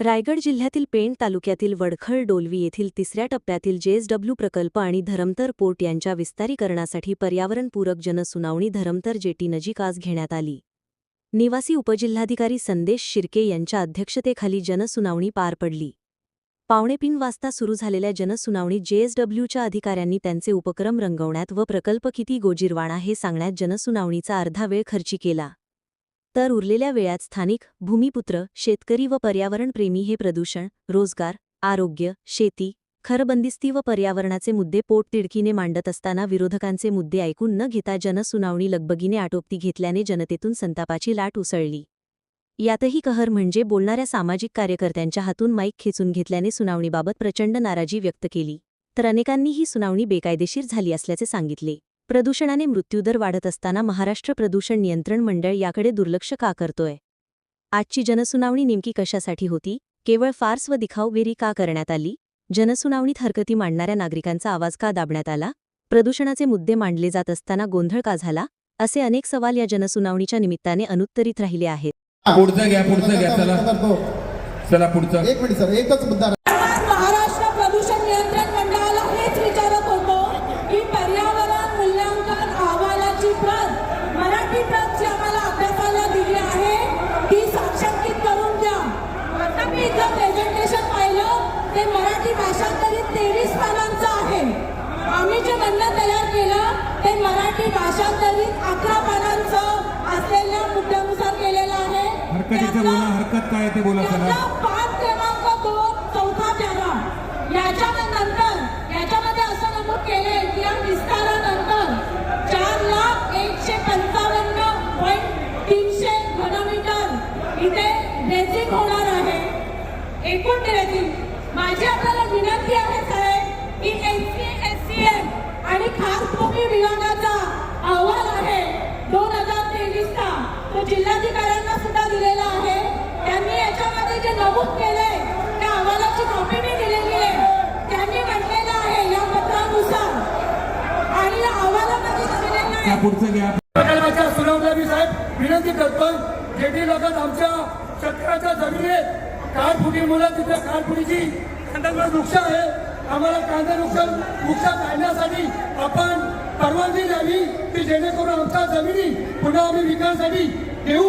रायगड जिल्ह्यातील पेण तालुक्यातील वडखळ डोलवी येथील तिसऱ्या टप्प्यातील जेएसडब्ल्यू प्रकल्प आणि धरमतर पोर्ट यांच्या विस्तारीकरणासाठी पर्यावरणपूरक जनसुनावणी धरमतर जेटी नजीक आज घेण्यात आली. निवासी उपजिल्हाधिकारी संदेश शिर्के यांच्या अध्यक्षतेखाली जनसुनावणी पार पडली. पावणेपिन वाजता सुरू झालेल्या जनसुनावणीत जेएसडब्ल्यूच्या अधिकाऱ्यांनी त्यांचे उपक्रम रंगवण्यात व प्रकल्प किती गोजीरवाणा हे सांगण्यात जनसुनावणीचा अर्धा वेळ खर्ची केला. तर उरलेल्या वेळात स्थानिक भूमिपुत्र शेतकरी व पर्यावरणप्रेमी हे प्रदूषण रोजगार आरोग्य शेती खरबंदिस्ती व पर्यावरणाचे मुद्दे पोटतिडकीने मांडत असताना विरोधकांचे मुद्दे ऐकून न घेता जनसुनावणी लगबगीने आटोपती घेतल्याने जनतेतून संतापाची लाट उसळली. यातही कहर म्हणजे बोलणाऱ्या सामाजिक कार्यकर्त्यांच्या हातून माईक खेचून घेतल्याने सुनावणीबाबत प्रचंड नाराजी व्यक्त केली तर अनेकांनी ही सुनावणी बेकायदेशीर झाली असल्याचे सांगितले. प्रदूषणाने मृत्यूदर वाढत असताना महाराष्ट्र प्रदूषण नियंत्रण मंडळ याकडे दुर्लक्ष का करतोय? आजची जनसुनावणी नेमकी कशासाठी होती? केवळ फार्स व दिखावबेरी का करण्यात आली? जनसुनावणीत हरकती मांडणाऱ्या नागरिकांचा आवाज का दाबण्यात आला? प्रदूषणाचे मुद्दे मांडले जात असताना गोंधळ का झाला? असे अनेक सवाल या जनसुनावणीच्या निमित्ताने अनुत्तरित राहिले आहेत. पुढचं घ्या पुढचं घ्या चला. चला पुढचं. एक मिनिट सर. एकच मुद्दा इथं प्रेझेंटेशन पाहिलं ते मराठी भाषांतरित तेवीस पानांचं आहे. आम्ही जे म्हणणं तयार केलं ते मराठी भाषांतरित अकरा पानांचं असलेल्या मुद्द्यानुसार केलेलं आहे. हरकतीचं बोला हरकत काय ते बोला त्याचा पाठ क्रमांक दोन चौथा पॅरा याच्यानंतर याच्यामध्ये असं नमूद केले की या विस्तारानंतर चार लाख एकशे पंचावन्न पॉईंट तीनशे घनमीटर इथे ड्रेसिंग होणार आहे. एकूण ड्रेसिंग माझी आपल्याला विनंती आहे साहेब की S C S C M आणि खास भूमी विभागाचा अहवाल आहे. दोन हजार तेवीसचा तो जिल्हाधिकाऱ्यांना सुद्धा दिलेला आहे. त्यांनी याच्यामध्ये जे नमूद केले त्या अहवालाची कॉपी मी दिलेली आहे. त्यांनी म्हटलेलं आहे या पत्रानुसार. आणि या अहवालामध्ये दिलेलं आहे. सुनावल्या मी साहेब विनंती करतोय. जेटी लोकात आमच्या शेतकऱ्याच्या जमिनी आहेत कारफुटीमुळे तिथे कारफुटीची खंडांवर वृक्ष आहे. आम्हाला कांदा वृक्ष वृक्ष काढण्यासाठी आपण परवानगी द्यावी की जेणेकरून आमच्या जमिनी पुन्हा आम्ही विकासासाठी देऊ.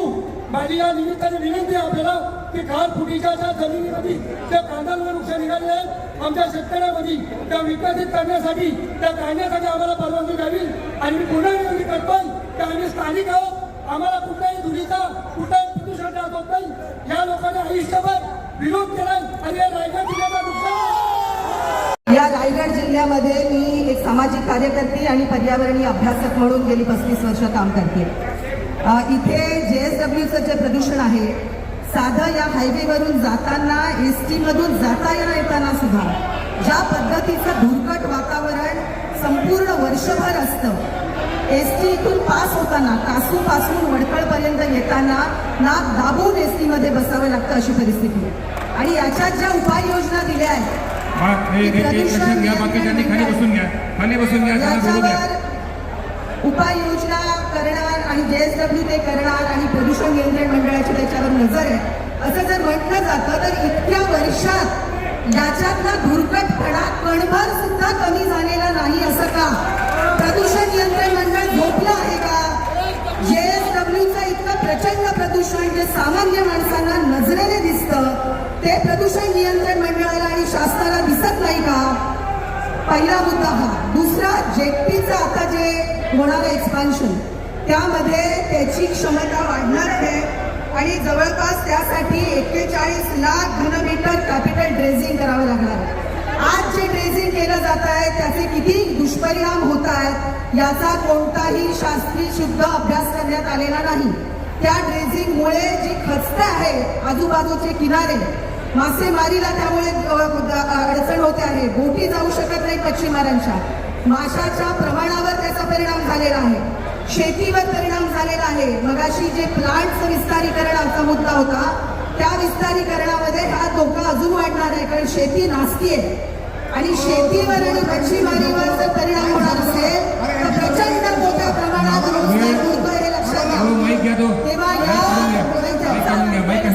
माझी या निमित्ताने विनंती आहे आपल्याला की खारफुटीच्या ज्या जमिनीमध्ये त्या कांद्यावर वृक्ष निघाले आहेत आमच्या शेतकऱ्यामध्ये त्या विकसित करण्यासाठी त्या काढण्यासाठी आम्हाला परवानगी द्यावी. आणि मी पुन्हा विनंती करतो की आम्ही स्थानिक आहोत. आम्हाला कुठल्याही धुरीचा कुठलाही प्रदूषण त्रास नाही. या लोकांनी आयुष्यभर विरोध केलाय आणि या रायगड जिल्ह्याचा नुकसान या रायगड जिल्ह्यामध्ये मी एक सामाजिक कार्यकर्ती आणि पर्यावरणीय अभ्यासक म्हणून गेली पस्तीस वर्ष काम करते इथे जे एस डब्ल्यूचं जे प्रदूषण आहे साधं या हायवेवरून जाताना एस टीमधून जाता येणं येताना सुद्धा ज्या पद्धतीचं धुरकट वातावरण संपूर्ण वर्षभर असतं एस टी इथून पास होताना कासूपासून वडकळपर्यंत येताना नाक दाबून एस टीमध्ये बसावं लागतं अशी परिस्थिती आहे. आणि याच्यात ज्या उपाययोजना दिल्या आहेत उपाययोजना करणार आणि जे एस डब्ल्यू ते करणार आणि प्रदूषण नियंत्रण मंडळाची त्याच्यावर नजर आहे. असं जर म्हटलं जातं तर इतक्या वर्षात याच्यातला धुरकटपणा कणभर सुद्धा कमी झालेला नाही असं का? प्रदूषण नियंत्रण मंडळ झोपलं आहे का? जे एस डब्ल्यूचं इतकं प्रचंड प्रदूषण जे सामान्य माणसांना नजरेने दिसतं ते प्रदूषण नियंत्रण मंडळाला आणि शासनाला दिसत नाही का? पहिला मुद्दा हा. दुसरा जेटपीचं आता जे होणारं एक्सपान्शन त्यामध्ये त्याची क्षमता वाढणार आहे. आणि जवळपास त्यासाठी एक्केचाळीस लाख घनमीटर कॅपिटल ड्रेझिंग करावं लागणार आहे. आज जे ड्रेझिंग केलं जात आहे त्याचे किती दुष्परिणाम होत आहेत याचा कोणताही शास्त्रीय शुद्ध अभ्यास करण्यात आलेला नाही. त्या ड्रेझिंगमुळे जी खचतं आहे आजूबाजूचे किनारे मासेमारीला त्यामुळे अडचण होते आहे बोटी जाऊ शकत नाही मच्छीमारांच्या. माशाच्या प्रमाणावर त्याचा परिणाम झालेला आहे. शेतीवर परिणाम झालेला आहे. मगाशी जे प्लांटचं विस्तारीकरणाचा मुद्दा होता त्या विस्तारीकरणामध्ये हा धोका अजून वाढणार आहे कारण शेती नासतीये आणि शेतीवर आणि मच्छीमारीवर जर परिणाम होणार असेल तर प्रचंड मोठ्या प्रमाणात हे लक्षात हो, घ्या तो. तेव्हा माईक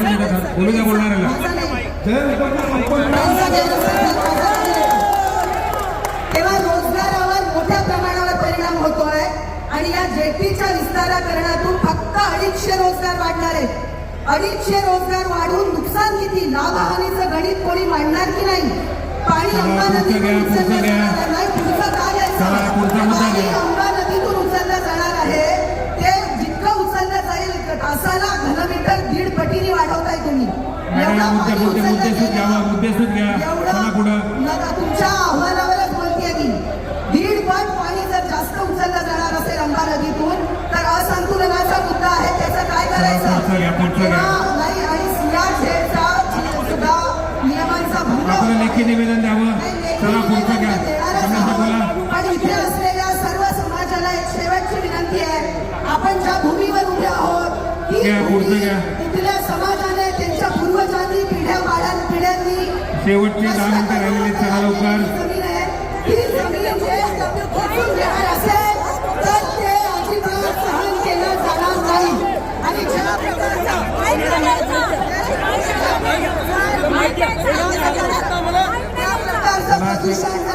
तेव्हा रोजगारावर मोठ्या प्रमाणावर परिणाम होतोय आणि या जेटीच्या विस्तारीकरणातून फक्त अडीचशे रोजगार वाढणार आहेत. अडीचशे रोजगार वाढून नुकसान किती? लाभहानीचं गणित कोणी मांडणार की नाही? पाणी चला, अंबा पुढचं नदीतून घ्या, पुढचं उचललं घ्या. जाणार नाही. पुढचं काय मॅडम मुद्दे मुद्दे मुद्देसूद घ्या पुढं. एवढं नका तुमच्या आव्हानावरच बोलते मी. दीड पट पाणी जर जास्त उचललं जाणार असेल नदीतून तर असंतुलनाचा मुद्दा आहे त्याचं काय करायचं? घ्या, घ्या. नाही आणि सियाझेडचा सुद्धा नियमांचा भंग आपलं लेखी निवेदन द्यावं. चला पुढचं घ्या. पण इथे असलेल्या सर्व समाजाला एक शेवटची विनंती आहे. आपण ज्या भूमीवर उभे आहोत ती घ्या, पुढचं घ्या. शेवटचे दहा मिनिटं राहिलेले चला लवकर.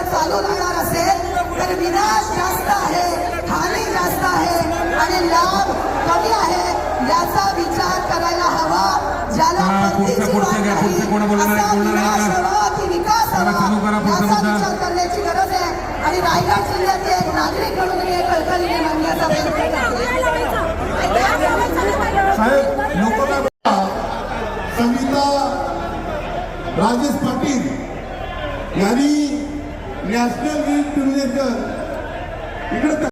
चालू. राहणार असेल तर विनाश जास्त आहे हानी जास्त आहे आणि लाभ कमी आहे याचा विचार करा पुढचं- पुढचं घ्या, पुढचं कोण बोलणार आहे? बोलणार आहे का? चला, करा पुढचा मुद्दा. करण्याची गरज आहे आणि रायगड जिल्ह्याचे एक नागरिक म्हणून मी कळकळीने मागण्याचा प्रयत्न साहेब लोकांना संगीता राजेश पाटील यांनी नॅशनल ग्रीन टुरिझम